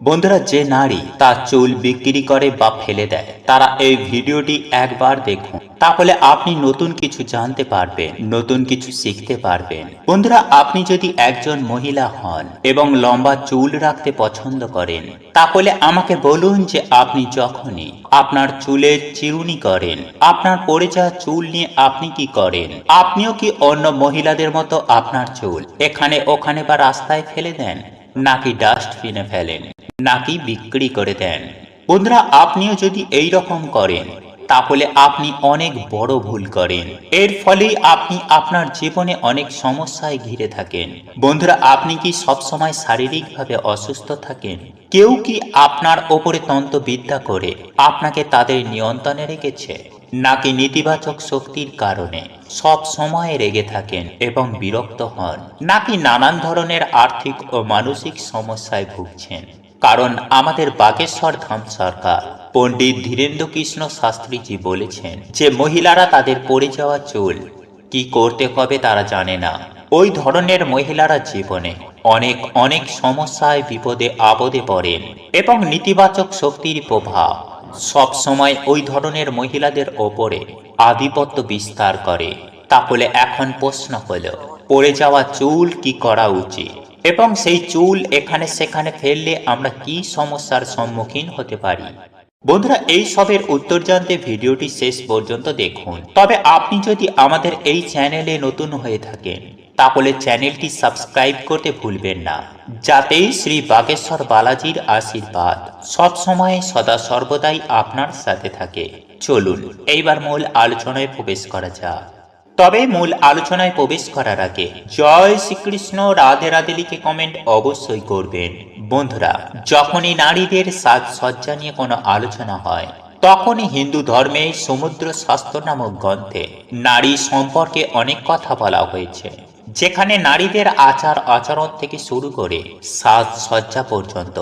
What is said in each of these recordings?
বন্ধুরা, যে নারী তার চুল বিক্রি করে বা ফেলে দেয়, তারা এই ভিডিওটি একবার দেখুন। তাহলে আপনি নতুন কিছু জানতে পারবেন, নতুন কিছু শিখতে পারবেন। বন্ধুরা, আপনি যদি একজন মহিলা হন এবং লম্বা চুল রাখতে পছন্দ করেন, তাহলে আমাকে বলুন যে আপনি যখনই আপনার চুলের চিরুনি করেন, আপনার পড়ে যাওয়া চুল নিয়ে আপনি কি করেন? আপনিও কি অন্য মহিলাদের মতো আপনার চুল এখানে ওখানে বা রাস্তায় ফেলে দেন, নাকি ডাস্টবিনে ফেলেন? নাকি বিক্রি করে দেন। বন্ধুরা, আপনিও যদি এই রকম করেন, তাহলে আপনি অনেক বড় ভুল করেন। এর ফলেই আপনি আপনার জীবনে অনেক সমস্যায় ঘিরে থাকেন। বন্ধুরা, আপনি কি সবসময় শারীরিকভাবে অসুস্থ থাকেন? কেউ কি আপনার ওপরে তন্ত্রবিদ্যা করে আপনাকে তাদের নিয়ন্ত্রণে রেখেছে? নাকি নেতিবাচক শক্তির কারণে সব সময় রেগে থাকেন এবং বিরক্ত হন? নাকি নানান ধরনের আর্থিক ও মানসিক সমস্যায় ভুগছেন? কারণ আমাদের বাগেশ্বর ধাম সরকার, পণ্ডিত ধীরেন্দ্র কৃষ্ণ শাস্ত্রীজি বলেছেন যে মহিলারা তাদের পড়ে যাওয়া চুল, কি করতে হবে তারা জানে না। ওই ধরনের মহিলারা জীবনে অনেক অনেক সমস্যায়, বিপদে, আপদে পড়েন এবং নেতিবাচক শক্তির প্রভাব সব সময় ওই ধরনের মহিলাদের ওপরে আধিপত্য বিস্তার করে। তাহলে এখন প্রশ্ন হলো, পড়ে যাওয়া চুল কি করা উচিত? এবং সেই চুল এখানে সেখানে ফেললে আমরা কি সমস্যার সম্মুখীন হতে পারি? বন্ধুরা, এই সবের উত্তর জানতে ভিডিওটি শেষ পর্যন্ত দেখুন। তবে আপনি যদি আমাদের এই চ্যানেলে নতুন হয়ে থাকেন, তাহলে চ্যানেলটি সাবস্ক্রাইব করতে ভুলবেন না। যাতে শ্রী বাগেশ্বর বালাজির আশীর্বাদ সব সময় সদা সর্বদাই আপনার সাথে থাকে। চলুন, এইবার মূল আলোচনায় প্রবেশ করা যাক। তবে মূল আলোচনায় প্রবেশ করার আগে জয় শ্রীকৃষ্ণ রাধে রাধে লিখে কমেন্ট অবশ্যই করবেন। বন্ধুরা, যখনই নারীদের সাজসজ্জা নিয়ে কোনো আলোচনা হয়, তখনই হিন্দু ধর্মে সমুদ্র শাস্ত্র নামক গ্রন্থে নারী সম্পর্কে অনেক কথা বলা হয়েছে, যেখানে নারীদের আচার আচরণ থেকে শুরু করে সাজসজ্জা পর্যন্ত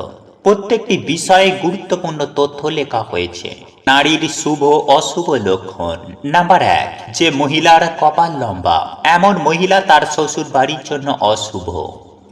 প্রত্যেকটি বিষয়ে গুরুত্বপূর্ণ তথ্য লেখা হয়েছে। নারীর শুভ অশুভ লক্ষণ। নাম্বার এক, যে মহিলার কপাল লম্বা, এমন মহিলা তার শ্বশুর বাড়ির জন্য অশুভ।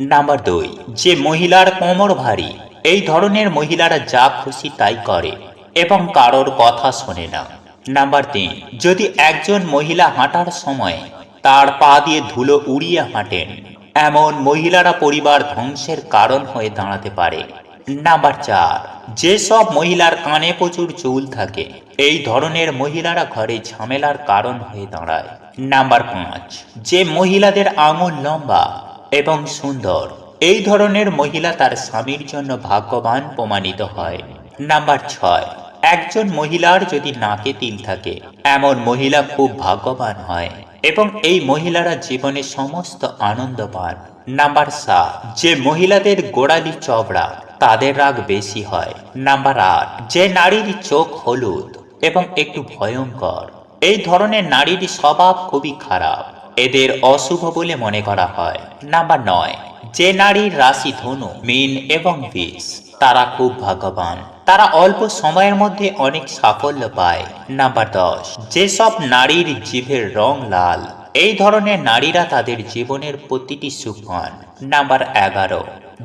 নাম্বার দুই, যে মহিলার কোমর ভারী, এই ধরনের মহিলারা যা খুশি তাই করে এবং কারোর কথা শোনে না। নাম্বার তিন, যদি একজন মহিলা হাঁটার সময় তার পা দিয়ে ধুলো উড়িয়ে হাঁটেন, এমন মহিলারা পরিবার ধ্বংসের কারণ হয়ে দাঁড়াতে পারে। নাম্বার চার, যেসব মহিলার কানে প্রচুর চুল থাকে, এই ধরনের মহিলারা ঘরে ঝামেলার কারণ হয়ে দাঁড়ায়। নাম্বার পাঁচ, যে মহিলাদের আঙুল লম্বা এবং সুন্দর, এই ধরনের মহিলা তার স্বামীর জন্য ভাগ্যবান প্রমাণিত হয়। নাম্বার ছয়, একজন মহিলার যদি নাকে তিল থাকে, এমন মহিলা খুব ভাগ্যবান হয় এবং এই মহিলারা জীবনে সমস্ত আনন্দ পান। নাম্বার সাত, যে মহিলাদের গোড়ালি চবড়া তাদের রাগ বেশি হয়। নাম্বার আট, যে নারীর চোখ হলুদ এবং একটু ভয়ঙ্কর, এই ধরনের নারীর স্বভাব খুবই খারাপ। এদের অশুভ বলে মনে করা হয়। নাম্বার নয়, যে নারীর রাশি ধনু, মিন এবং বিষ তারা খুব ভাগ্যবান। তারা অল্প সময়ের মধ্যে অনেক সাফল্য পায়। নাম্বার দশ, যেসব নারীর জিভের রং লাল, এই ধরনের নারীরা তাদের জীবনের প্রতিটি সুখ পান নাম্বার এগারো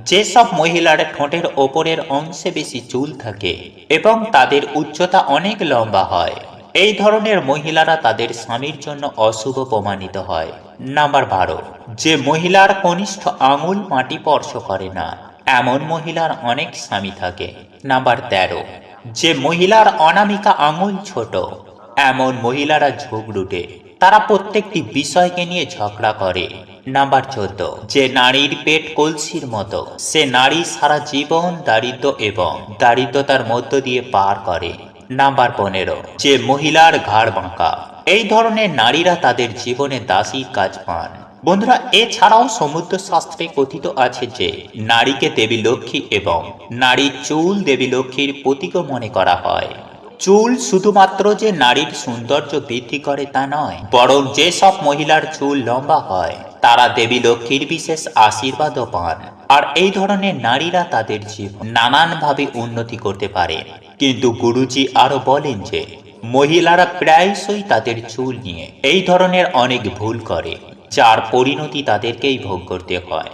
যেসব মহিলার ঠোঁটের ওপরের অংশে বেশি চুল থাকে এবং তাদের উচ্চতা অনেক লম্বা হয়, এই ধরনের মহিলারা তাদের স্বামীর জন্য অশুভ প্রমাণিত হয়। নাম্বার বারো, যে মহিলার কনিষ্ঠ আঙুল মাটি স্পর্শ করে না, এমন মহিলার অনেক স্বামী থাকে। নাম্বার তেরো, যে মহিলার অনামিকা আঙুল ছোট, এমন মহিলারা ঝগড়ুটে, তারা প্রত্যেকটি বিষয়কে নিয়ে ঝগড়া করে। নাম্বার চোদ্দ। যে নারীর পেট কলসির মতো, সে নারী সারা জীবন দারিদ্র এবং দারিদ্রতার মধ্য দিয়ে পার করে। নাম্বার পনেরো। যে মহিলার ঘাড় বাঁকা, এই ধরনের নারীরা তাদের জীবনে দাসীর কাজ পান। বন্ধুরা, এছাড়াও সমুদ্র শাস্ত্রে কথিত আছে যে, নারীকে দেবী লক্ষ্মী এবং নারীর চুল দেবী লক্ষ্মীর প্রতীকও মনে করা হয়। চুল শুধুমাত্র যে নারীর সৌন্দর্য বৃদ্ধি করে তা নয়, বরং যেসব মহিলার চুল লম্বা হয় তারা দেবী লক্ষ্মীর বিশেষ আশীর্বাদও পান। আর এই ধরনের নারীরা তাদের জীবন নানানভাবে উন্নতি করতে পারে। কিন্তু গুরুজি আরও বলেন যে, মহিলারা প্রায়শই তাদের চুল নিয়ে এই ধরনের অনেক ভুল করে, যার পরিণতি তাদেরকেই ভোগ করতে হয়।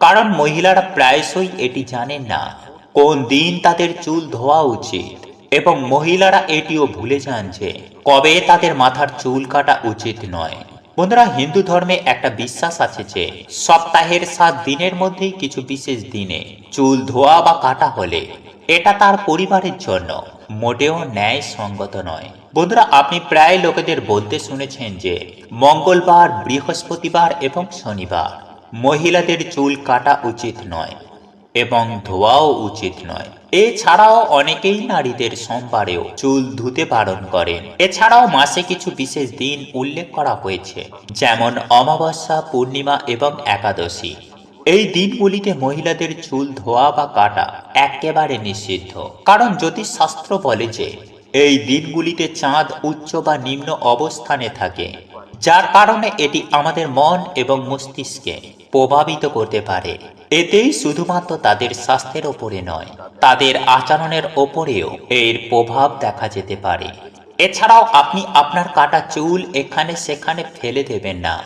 কারণ মহিলারা প্রায়শই এটি জানেন না, কোন দিন তাদের চুল ধোয়া উচিত। এবং মহিলারা এটিও ভুলে যান যে, কবে তাদের মাথার চুল কাটা উচিত নয়। বন্ধুরা, হিন্দু ধর্মে একটা বিশ্বাস আছে যে সপ্তাহের সাত দিনের মধ্যেই কিছু বিশেষ দিনে চুল, ধোয়া বা কাটা হলে এটা তার পরিবারের জন্য মোটেও ন্যায় সঙ্গত নয়। বন্ধুরা, আপনি প্রায় লোকেদের বলতে শুনেছেন যে মঙ্গলবার, বৃহস্পতিবার এবং শনিবার মহিলাদের চুল কাটা উচিত নয় এবং ধোয়াও উচিত নয়। এছাড়াও অনেকেই নারীদের সোমবারেও চুল ধুতে বারণ করেন। এছাড়াও মাসে কিছু বিশেষ দিন উল্লেখ করা হয়েছে, যেমন অমাবস্যা, পূর্ণিমা এবং একাদশী। এই দিনগুলিতে মহিলাদের চুল ধোয়া বা কাটা একেবারে নিষিদ্ধ। কারণ জ্যোতিষশাস্ত্র বলে যে, এই দিনগুলিতে চাঁদ উচ্চ বা নিম্ন অবস্থানে থাকে, যার কারণে এটি আমাদের মন এবং মস্তিষ্কে প্রভাবিত করতে পারে। এতেই শুধুমাত্র তাদের স্বাস্থ্যের ওপরে নয়, তাদের আচরণের ওপরেও এর প্রভাব দেখা যেতে পারে। এছাড়াও আপনি আপনার কাটা চুল এখানে সেখানে ফেলে দেবেন না।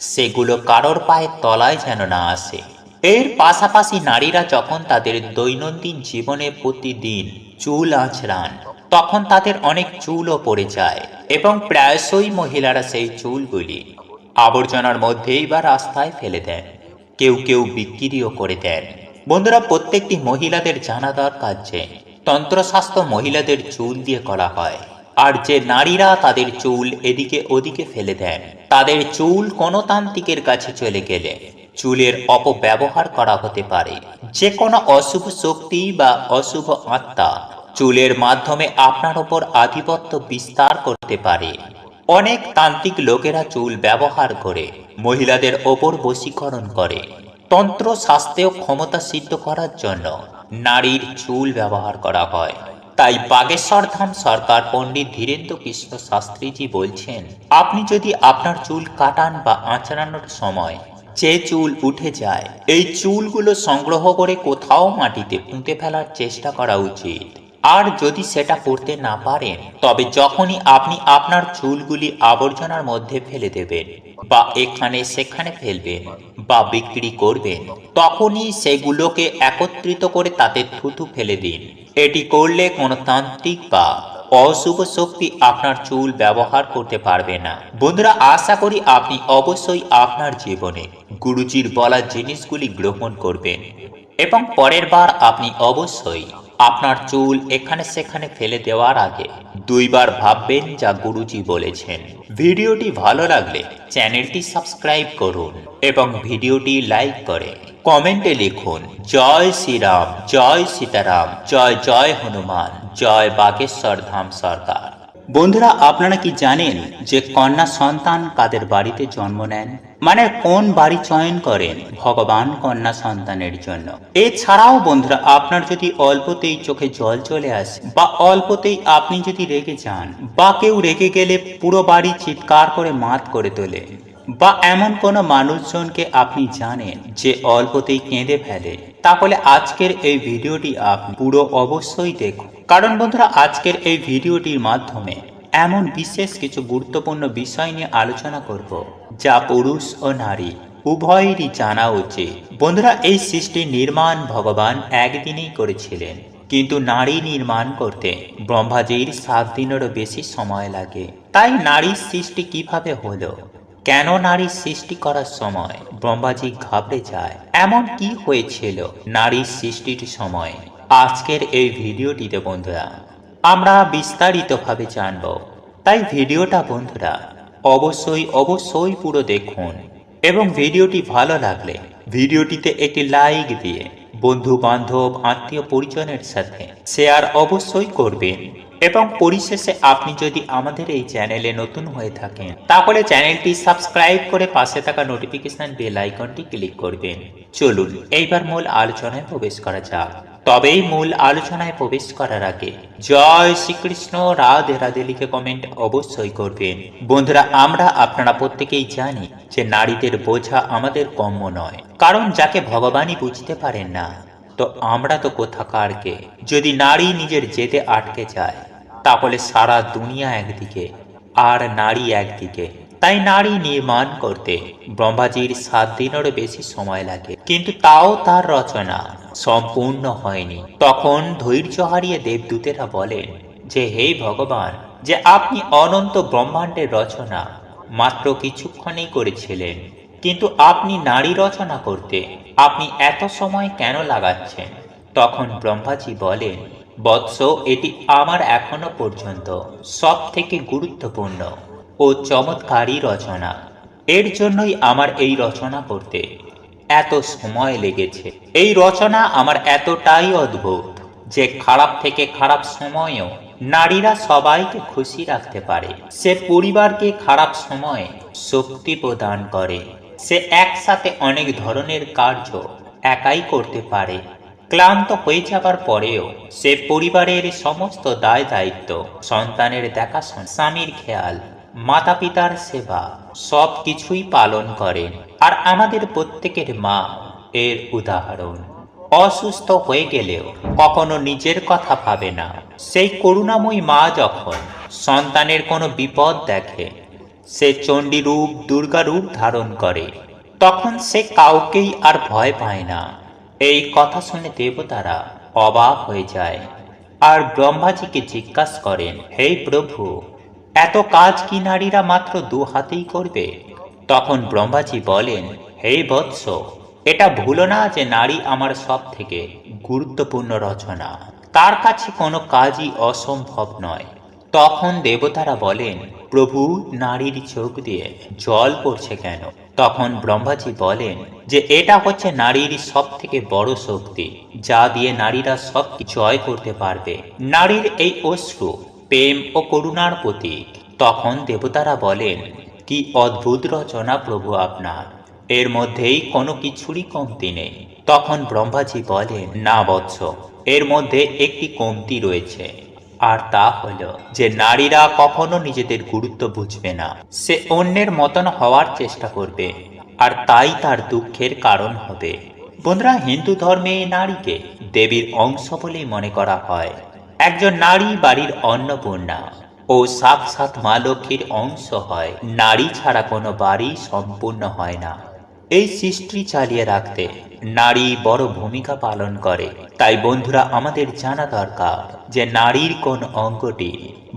সেগুলো কারোর পায়ের তলায় যেন না আসে। এর পাশাপাশি নারীরা যখন তাদের দৈনন্দিন জীবনে প্রতিদিন চুল আঁচড়ান, তখন তাদের অনেক চুলও পড়ে যায় এবং প্রায়শই মহিলারা সেই চুলগুলি আবর্জনার মধ্যেই বা রাস্তায় ফেলে দেন। কেউ কেউ বিক্রিও করে দেন। বন্ধুরা, প্রত্যেকটি মহিলাদের জানা দরকার যে, তন্ত্রশাস্ত্র মহিলাদের চুল দিয়ে করা হয়, আর যে নারীরা তাদের চুল এদিকে ওদিকে ফেলে দেন, তাদের চুল কোনো তান্ত্রিকের কাছে চলে গেলে চুলের অপব্যবহার করা হতে পারে। যে কোনো অশুভ শক্তি বা অশুভ আত্মা চুলের মাধ্যমে আপনার ওপর আধিপত্য বিস্তার করতে পারে। অনেক তান্ত্রিক লোকেরা চুল ব্যবহার করে, মহিলাদের ওপর বশীকরণ করে। তন্ত্র শাস্ত্রেও ক্ষমতা সিদ্ধ করার জন্য নারীর চুল ব্যবহার করা হয়। তাই বাগেশ্বর ধাম সরকার পণ্ডিত ধীরেন্দ্র কৃষ্ণ শাস্ত্রীজি বলছেন, আপনি যদি আপনার চুল কাটান বা আঁচড়ানোর সময় যে চুল উঠে যায়, এই চুলগুলো সংগ্রহ করে কোথাও মাটিতে পুঁতে ফেলার চেষ্টা করা উচিত। আর যদি সেটা করতে না পারেন, তবে যখনই আপনি আপনার চুলগুলি আবর্জনার মধ্যে ফেলে দেবেন বা এখানে সেখানে ফেলবেন বা বিক্রি করবেন, তখনই সেগুলোকে একত্রিত করে তাতে থুতু ফেলে দিন। এটি করলে কোনো তান্ত্রিক বা অশুভ শক্তি আপনার চুল ব্যবহার করতে পারবে না। বন্ধুরা, আশা করি আপনি অবশ্যই আপনার জীবনে গুরুজির বলা জিনিসগুলি গ্রহণ করবেন এবং পরের বার আপনি অবশ্যই আপনার চুল এখানে সেখানে ফেলে দেওয়ার আগে দুইবার ভাববেন যা গুরুজি বলেছেন। ভিডিওটি ভালো লাগলে চ্যানেলটি সাবস্ক্রাইব করুন এবং ভিডিওটি লাইক করে কমেন্টে লিখুন, জয় শ্রীরাম, জয় সীতারাম, জয় জয় হনুমান, জয় বাগেশ্বর ধাম সরকার। বন্ধুরা, আপনারা কি জানেন যে কন্যা সন্তান কাদের বাড়িতে জন্ম নেন? মানে কোন বাড়ি চয়ন করেন ভগবান কন্যা সন্তানের জন্য? এছাড়াও বন্ধুরা, আপনার যদি অল্পতেই চোখে জল চলে আসে বা অল্পতেই আপনি যদি রেগে যান বা কেউ রেগে গেলে পুরো বাড়ি চিৎকার করে মাত করে তোলে। বা এমন কোনো মানুষজনকে আপনি জানেন যে অল্পতেই কেঁদে ফেলে? তাহলে আজকের এই ভিডিওটি আপনি পুরো অবশ্যই দেখুন। কারণ বন্ধুরা, আজকের এই ভিডিওটির মাধ্যমে এমন বিশেষ কিছু গুরুত্বপূর্ণ বিষয় নিয়ে আলোচনা করব, যা পুরুষ ও নারী উভয়েরই জানা উচিত। বন্ধুরা, এই সৃষ্টি নির্মাণ ভগবান একদিনেই করেছিলেন। কিন্তু নারী নির্মাণ করতে ব্রহ্মাজির সাত দিনেরও বেশি সময় লাগে। তাই নারীর সৃষ্টি কীভাবে হলো? কেন নারী সৃষ্টি করার সময় ব্রহ্মাজি ঘাবড়ে যায়? এমন কি হয়েছিল নারীর সৃষ্টির সময়? আজকের এই ভিডিওটিতে বন্ধুরা, আমরা বিস্তারিতভাবে জানব। তাই ভিডিওটা বন্ধুরা, অবশ্যই অবশ্যই পুরো দেখুন। এবং ভিডিওটি ভালো লাগলে ভিডিওটিতে একটি লাইক দিয়ে বন্ধু বান্ধব আত্মীয় পরিজনের সাথে শেয়ার অবশ্যই করবেন। এবং পরিশেষে আপনি যদি আমাদের এই চ্যানেলে নতুন হয়ে থাকেন, তাহলে চ্যানেলটি সাবস্ক্রাইব করে পাশে থাকা নোটিফিকেশন বেল আইকনটি ক্লিক করবেন। চলুন, এইবার মূল আলোচনায় প্রবেশ করা যাক। তবেই মূল আলোচনায় প্রবেশ করার আগে জয় শ্রীকৃষ্ণ, রাধে রাধে লিখে কমেন্ট অবশ্যই করবেন। বন্ধুরা, আমরা আপনারা প্রত্যেকেই জানি যে নারীদের বোঝা আমাদের কম্য নয়, কারণ যাকে ভগবানই বুঝতে পারেন না। তো আমরা তো কোথাকার কে যদি নারী নিজের জেদে আটকে যায় তাহলে সারা দুনিয়া একদিকে আর নারী একদিকে। তাই নারী নির্মাণ করতে ব্রহ্মাজির সাত দিনেরও বেশি সময় লাগে। কিন্তু তাও তার রচনা সম্পূর্ণ হয়নি। তখন ধৈর্য হারিয়ে দেবদূতেরা বলেন যে, হে ভগবান, যে আপনি অনন্ত ব্রহ্মাণ্ডের রচনা মাত্র কিছুক্ষণেই করেছিলেন, কিন্তু আপনি নারী রচনা করতে আপনি এত সময় কেন লাগাচ্ছেন? তখন ব্রহ্মাজি বলেন বৎস, এটি আমার এখনও পর্যন্ত সব থেকে গুরুত্বপূর্ণ ও চমৎকারী রচনা। এর জন্যই আমার এই রচনা করতে এত সময় লেগেছে। এই রচনা আমার এতটাই অদ্ভুত যে খারাপ থেকে খারাপ সময়েও নারীরা সবাইকে খুশি রাখতে পারে। সে পরিবারকে খারাপ সময়ে শক্তি প্রদান করে। সে একসাথে অনেক ধরনের কার্য একাই করতে পারে। ক্লান্ত হয়ে যাবার পরেও সে পরিবারের সমস্ত দায় দায়িত্ব সন্তানের দেখাশোনা, স্বামীর খেয়াল মাতা পিতার সেবা সব কিছুই পালন করেন। আর আমাদের প্রত্যেকের মা এর উদাহরণ। অসুস্থ হয়ে গেলেও কখনো নিজের কথা ভাবে না। সেই করুণাময়ী মা যখন সন্তানের কোনো বিপদ দেখে, সে চণ্ডী রূপ দুর্গা রূপ ধারণ করে, তখন সে কাউকেই আর ভয় পায় না। এই কথা শুনে দেবতারা অবাক হয়ে যায়। আর ব্রহ্মাজিকে জিজ্ঞাসা করেন, হে প্রভু, এত কাজ কি নারীরা মাত্র দু হাতেই করবে? তখন ব্রহ্মাজি বলেন, হে বৎস, এটা ভুলো না যে নারী আমার সব থেকে গুরুত্বপূর্ণ রচনা। তার কাছে কোনো কাজই অসম্ভব নয়। তখন দেবতারা বলেন প্রভু নারীর চোখ দিয়ে জল পড়ছে কেন? তখন ব্রহ্মাজি বলেন যে, এটা হচ্ছে নারীর সব থেকে বড় শক্তি, যা দিয়ে নারীরা সব জয় করতে পারবে। নারীর এই অশ্রু, প্রেম ও করুণার প্রতীক। তখন দেবতারা বলেন, কি অদ্ভুত রচনা প্রভু আপনার। এর মধ্যেই কোনো কিছুরই কমতি নেই। তখন ব্রহ্মাজি বলেন, না বৎস, এর মধ্যে একটি কমতি রয়েছে। আর তা হলো যে নারীরা কখনো নিজেদের গুরুত্ব বুঝবে না। সে অন্যের মতন হওয়ার চেষ্টা করবে, আর তাই তার দুঃখের কারণ হবে। বন্ধুরা, হিন্দু ধর্মে নারীকে দেবীর অংশ বলেই মনে করা হয়। একজন নারী বাড়ির অন্নপূর্ণা ও সাক্ষাৎ মা লক্ষ্মীর অংশ হয়। নারী ছাড়া কোনো বাড়ি সম্পূর্ণ হয় না। এই সৃষ্টি চালিয়ে রাখতে নারী বড় ভূমিকা পালন করে। তাই বন্ধুরা, আমাদের জানা দরকার যে নারীর কোন অঙ্গটি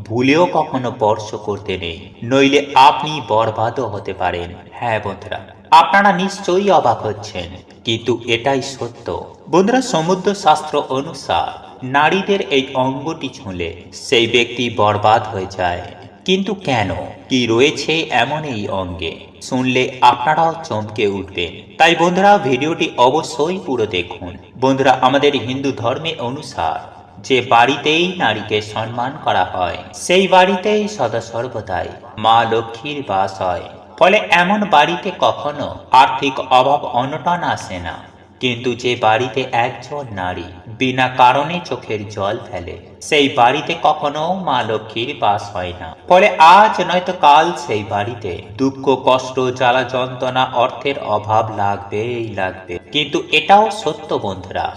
ভুলেও কখনো স্পর্শ করতে নেই, নইলে আপনি বরবাদও হতে পারেন। হ্যাঁ বন্ধুরা, আপনারা নিশ্চয়ই অবাক হচ্ছেন, কিন্তু এটাই সত্য। বন্ধুরা সমুদ্র শাস্ত্র অনুসার নারীদের এই অঙ্গটি ছুঁলে সেই ব্যক্তি বরবাদ হয়ে যায়। কিন্তু কেন? কি রয়েছে এমন এই অঙ্গে? শুনলে আপনারাও চমকে উঠবেন। তাই বন্ধুরা, ভিডিওটি অবশ্যই পুরো দেখুন। বন্ধুরা, আমাদের হিন্দু ধর্মে অনুসার যে বাড়িতেই নারীকে সম্মান করা হয়, সেই বাড়িতেই সদা সর্বদাই মা লক্ষ্মীর বাস হয়। ফলে এমন বাড়িতে কখনো আর্থিক অভাব অনটন আসে না। কিন্তু যে বাড়িতে একজন নারী বিনা কারণে চোখের জল ফেলে। সেই বাড়িতে কখনো মা লক্ষ্মীর বাস হয় না। ফলে আজ নয়তো কাল সেই বাড়িতে। দুঃখ, কষ্ট, জ্বালা যন্ত্রণা, অর্থের অভাব লাগবেই লাগবে। কিন্তু এটাও সত্য বন্ধুরা,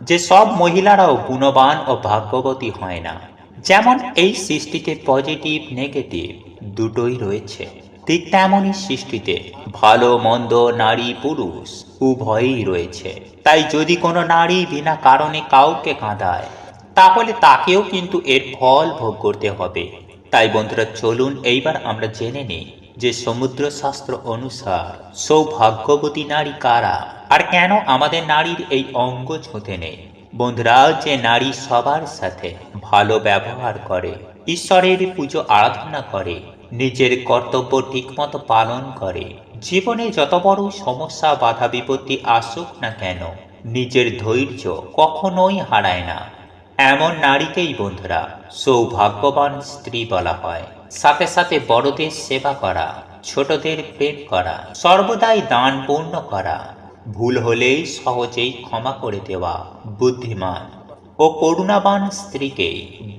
যে সব মহিলারাও গুণবান ও ভাগ্যবতী হয় না। যেমন এই সৃষ্টিতে পজিটিভ, নেগেটিভ দুটোই রয়েছে। ঠিক তেমনই সৃষ্টিতে ভালো, মন্দ, নারী, পুরুষ উভয়ই রয়েছে। তাই যদি কোনো নারী বিনা কারণে কাউকে কাঁদায়, তাহলে তাকেও কিন্তু এর ফল ভোগ করতে হবে। তাই বন্ধুরা, চলুন এইবার আমরা জেনে নিই যে সমুদ্র শাস্ত্র অনুসার সৌভাগ্যবতী নারী কারা, আর কেন আমাদের নারীর এই অঙ্গ ছুঁতে নেই? বন্ধুরা, যে নারী সবার সাথে ভালো ব্যবহার করে, ঈশ্বরের পুজো আরাধনা করে, নিজের কর্তব্য ঠিকমতো পালন করে জীবনে যত বড় সমস্যা, বাধা, বিপত্তি আসুক না কেন, নিজের ধৈর্য কখনোই হারায় না। এমন নারীকেই বন্ধুরা সৌভাগ্যবান স্ত্রী বলা হয়। সাথে সাথে বড়দের সেবা করা, ছোটদের প্রেম করা, সর্বদাই দান পূর্ণ করা, ভুল হলেই সহজেই ক্ষমা করে দেওয়া বুদ্ধিমান ও করুণাবান স্ত্রীকে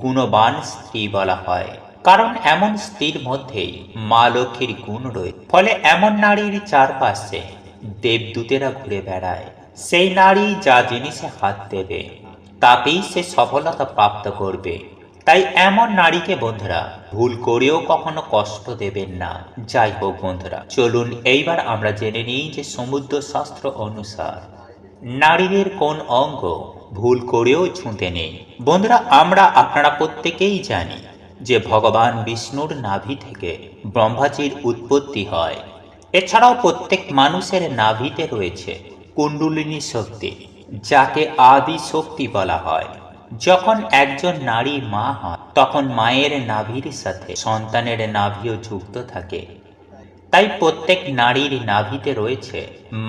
গুণবান স্ত্রী বলা হয়। কারণ এমন স্ত্রীর মধ্যেই মা লক্ষ্মীর গুণ রয়েছে ফলে এমন নারীর চারপাশে দেবদূতেরা ঘুরে বেড়ায়। সেই নারী যা জিনিসে হাত দেবে, তাতেই সে সফলতা প্রাপ্ত করবে। তাই এমন নারীকে বন্ধুরা, ভুল করেও কখনো কষ্ট দেবেন না। যাই হোক বন্ধুরা, চলুন এইবার আমরা জেনে নিই যে সমুদ্র শাস্ত্র অনুসার নারীদের কোন অঙ্গ ভুল করেও ছুঁতে নেই। বন্ধুরা, আমরা আপনারা প্রত্যেকেই জানি যে ভগবান বিষ্ণুর নাভি থেকে ব্রহ্মাজির উৎপত্তি হয়। এছাড়াও প্রত্যেক মানুষের নাভিতে রয়েছে কুণ্ডলিনী শক্তি, যাকে আদি শক্তি বলা হয়। যখন একজন নারী মা হয়, তখন মায়ের নাভির সাথে সন্তানের নাভিও যুক্ত থাকে। তাই প্রত্যেক নারীর নাভিতে রয়েছে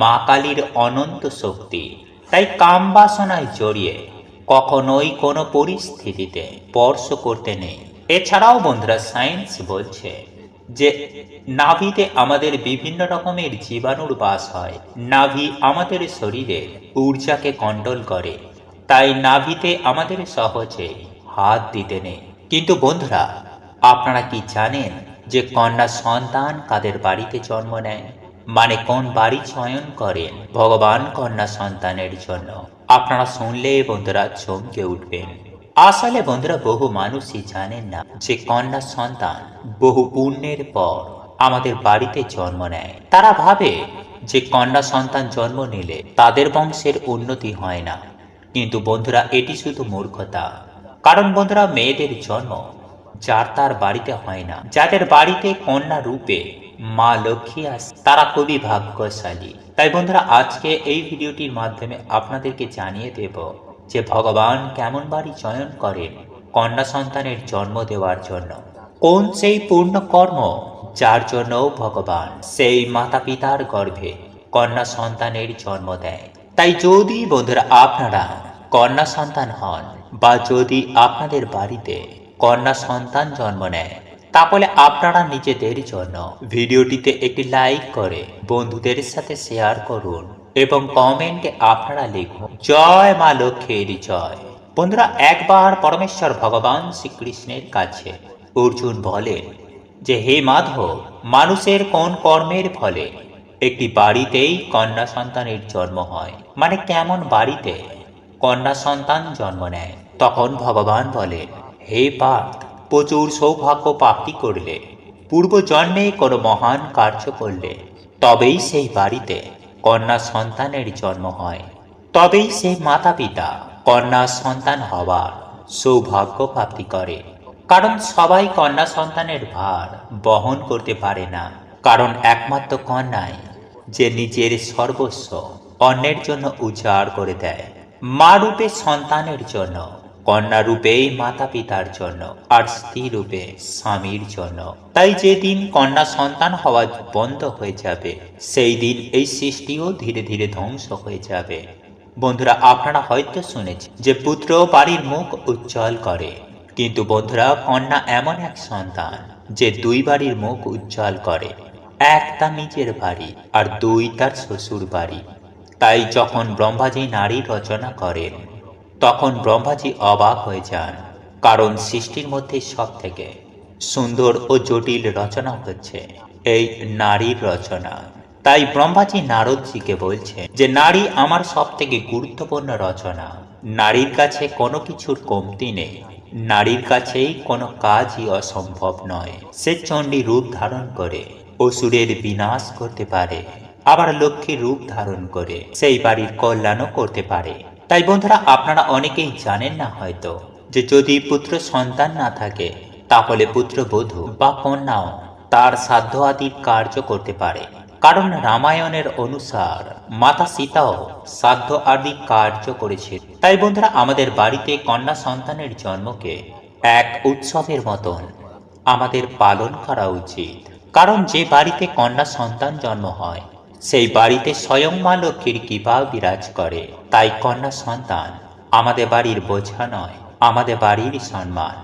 মা কালীর অনন্ত শক্তি। তাই কাম বাসনায় জড়িয়ে কখনোই কোনো পরিস্থিতিতে স্পর্শ করতে নেই। এছাড়াও বন্ধুরা সায়েন্স বলছে যে, নাভিতে আমাদের বিভিন্ন রকমের জীবাণুর বাস হয়। নাভি আমাদের শরীরের ঊর্জাকে কন্ট্রোল করে। তাই নাভিতে আমাদের সহজে হাত দিতে নেই। কিন্তু বন্ধুরা, আপনারা কি জানেন যে কন্যা সন্তান কাদের বাড়িতে জন্ম নেয়? মানে কোন বাড়ি চয়ন করেন ভগবান কন্যা সন্তানের জন্য? আপনারা শুনলে বন্ধুরা চমকে উঠবেন। আসলে বন্ধুরা, বহু মানুষই জানেন না যে কন্যা সন্তান বহু পুণ্যের পর আমাদের বাড়িতে জন্ম নেয়। তারা ভাবে যে কন্যা সন্তান জন্ম নিলে তাদের বংশের উন্নতি হয় না। কিন্তু বন্ধুরা, এটি শুধু মূর্খতা। কারণ বন্ধুরা, মেয়েদের জন্ম যার তার বাড়িতে হয় না। যাদের বাড়িতে কন্যা রূপে মা লক্ষ্মী আস তারা খুবই ভাগ্যশালী। তাই বন্ধুরা, আজকে এই ভিডিওটির মাধ্যমে আপনাদেরকে জানিয়ে দেব যে ভগবান কেমন বাড়ি চয়ন করেন কন্যা সন্তানের জন্ম দেওয়ার জন্য। কোন সেই পূর্ণ কর্ম যার জন্য ভগবান সেই মাতা পিতার গর্ভে কন্যা সন্তানের জন্ম দেয়। তাই যদি বন্ধুরা আপনারা কন্যা সন্তান হন বা যদি আপনাদের বাড়িতে কন্যা সন্তান জন্ম নেয়, তাহলে আপনারা নিজেদের জন্য ভিডিওটিতে একটি লাইক করে বন্ধুদের সাথে শেয়ার করুন। এবং কমেন্টে আপনারা লিখুন, জয় মা লক্ষ্মীর জয়। বন্ধুরা, একবার পরমেশ্বর ভগবান শ্রীকৃষ্ণের কাছে অর্জুন বলেন যে, হে মাধব, মানুষের কোন কর্মের ফলে একটি বাড়িতেই কন্যা সন্তানের জন্ম হয়? মানে কেমন বাড়িতে কন্যা সন্তান জন্ম নেয়? তখন ভগবান বলেন, হে পার্থ, প্রচুর সৌভাগ্য প্রাপ্তি করলে পূর্ব জন্মে কোনো মহান কার্য করলে, তবেই সেই বাড়িতে কন্যা সন্তানের জন্ম হয়। তবেই সেই মাতা পিতা কন্যা সন্তান হওয়ার সৌভাগ্য প্রাপ্তি করে। কারণ সবাই কন্যা সন্তানের ভার বহন করতে পারে না। কারণ একমাত্র কন্যাই যে নিজের সর্বস্ব অন্যের জন্য উজাড় করে দেয়। মা রূপে সন্তানের জন্য কন্যা রূপেই মাতা পিতার জন্য আর স্ত্রী রূপে স্বামীর জন্য। তাই যেদিন কন্যা সন্তান হওয়া বন্ধ হয়ে যাবে, সেই দিন এই সৃষ্টিও ধীরে ধীরে ধ্বংস হয়ে যাবে। বন্ধুরা, আপনারা হয়তো শুনেছেন যে পুত্র বাড়ির মুখ উজ্জ্বল করে। কিন্তু বন্ধুরা, কন্যা এমন এক সন্তান যে দুই বাড়ির মুখ উজ্জ্বল করে। এক তার নিজের বাড়ি আর দুই তার শ্বশুর বাড়ি। তাই যখন ব্রহ্মাজি নারী রচনা করেন তখন ব্রহ্মাজি অবাক হয়ে যান, কারণ সৃষ্টির মধ্যে সব থেকে সুন্দর ও জটিল রচনা হচ্ছে এই নারীর রচনা। তাই ব্রহ্মাজি নারদজিকে বলছে যে, নারী আমার সব থেকে গুরুত্বপূর্ণ রচনা। নারীর কাছে কোনো কিছুর কমতি নেই। নারীর কাছেই কোনো কাজই অসম্ভব নয়। সে চণ্ডী রূপ ধারণ করে, অসুরের বিনাশ করতে পারে, আবার লক্ষ্মীর রূপ ধারণ করে, সেই বাড়ির কল্যাণও করতে পারে। তাই বন্ধুরা, আপনারা অনেকেই জানেন না হয়তো যে যদি পুত্র সন্তান না থাকে, তাহলে পুত্রবধূ বা কন্যাও তার সাধ্য আদির কার্য করতে পারে। কারণ রামায়ণের অনুসার মাতা সীতাও সাধ্য আদি কার্য করেছে। তাই বন্ধুরা, আমাদের বাড়িতে কন্যা সন্তানের জন্মকে এক উৎসবের মতন আমাদের পালন করা উচিত। কারণ যে বাড়িতে কন্যা সন্তান জন্ম হয় সেই বাড়িতে স্বয়ং মা লক্ষ্মীর কৃপা বিরাজ করে। তাই কন্যা সন্তান, আমাদের বাড়ির বোঝা নয়, আমাদের বাড়ির সম্মান।